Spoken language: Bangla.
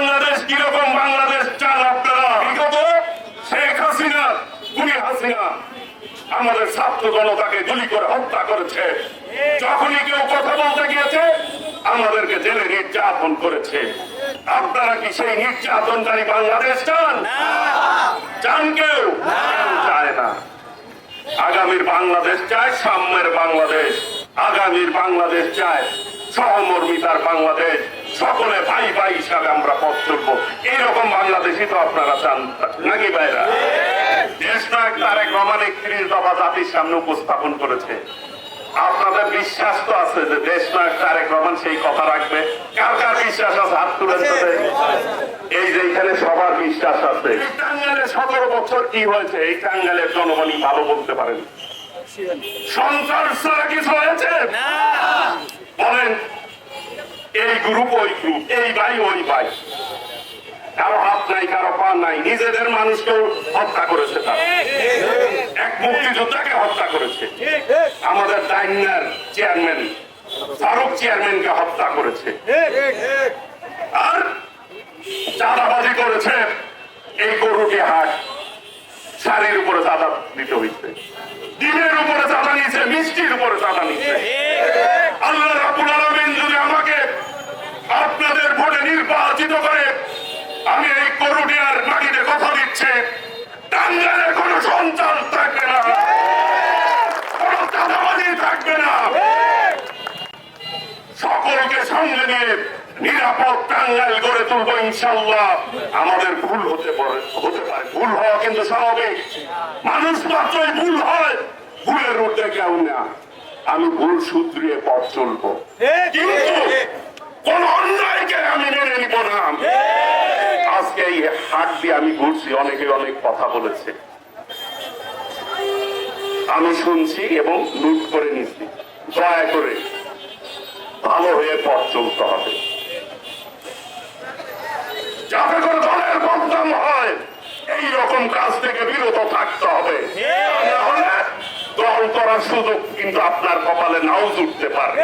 বাংলাদেশ কীরকম বাংলাদেশ চান আপনারা? বিগত শেখ হাসিনা খুনি হাসিনা আমাদের ছাত্র জনতাকে গুলি করে হত্যা করেছে। যখনই কেউ কথা বলতে গিয়েছে আমাদেরকে জেলে নির্যাতন করেছে। আপনারা কি সেই নির্যাতনকারী বাংলাদেশ চান? চান কেউ? চায় না। আগামীর বাংলাদেশ চায় সাম্যের বাংলাদেশ। আগামীর বাংলাদেশ চায় সহমর্মিতার বাংলাদেশ। সকলে ভাই ভাই হিসাবে আমরা পথ চলবো। এইরকম বাংলাদেশই তো আপনারা চান, নাকি ভাইরা? দেশ নায়ক তারেক রহমান একত্রিশ দফা জাতির সামনে উপস্থাপন করেছে। আপনাদের বিশ্বাস তো আছে যে দেশ নায়ক তারেক রহমান সেই কথা রাখবে। কার কার বিশ্বাস আছে? হাত তুলে এই যে এখানে সবার বিশ্বাস আছে। টাঙ্গালে সতেরো বছর কি হয়েছে? এই টাঙ্গালের জনগণই ভালো বলতে পারেন। সঞ্চার ছাড়া কিছু হয়েছে? গ্রুপ ওই গ্রুপ এই ভাই ওই ভাই কারও হাত নাই, কারও নাই, নিজেদের মানুষকেও হত্যা করেছে এক মুক্তিযোদ্ধাকে হত্যা করেছে। আমাদের ডাইনার চেয়ারম্যান, ফারুক চেয়ারম্যানকে হত্যা করেছে। আর চাঁদাবাজি করেছে এই গরুটি হাট শাড়ির উপরে চাঁদা দিতে হইছে। ডিমের উপরে চাঁদা নিয়েছে, মিষ্টির উপরে চাঁদা নিয়েছে। আমি এই করুণিয়ার মাটিতে কথা দিচ্ছে। টাঙ্গালে কোনো সন্তান থাকবে না। কোনো চাঁদাবাজি থাকবে না। সকলকে সঙ্গে নিয়ে নিরাপদ টাঙ্গাইল গড়ে তুলবো ইনশাল্লাহ আমাদের ভুল হতে পারে হতে পারে। ভুল হওয়া কিন্তু স্বাভাবিক। মানুষ মাত্রই ভুল হয় ভুলের উঠে কেউ না। আমি ভুল শুধরিয়ে পথ চলবো। কিন্তু কোন অন্যায়কে আমি হাট দিয়ে আমি ঘুরছি, অনেকে অনেক কথা বলেছে। আমি শুনছি এবং লুট করে নিচ্ছি। দয়া করে ভালো হয়ে পথ চলতে হবে। যাতে করে দলের বদনাম হয়, এই রকম কাজ থেকে বিরত থাকতে হবে। দল করার সুযোগ কিন্তু আপনার কপালে নাও জুটতে পারে।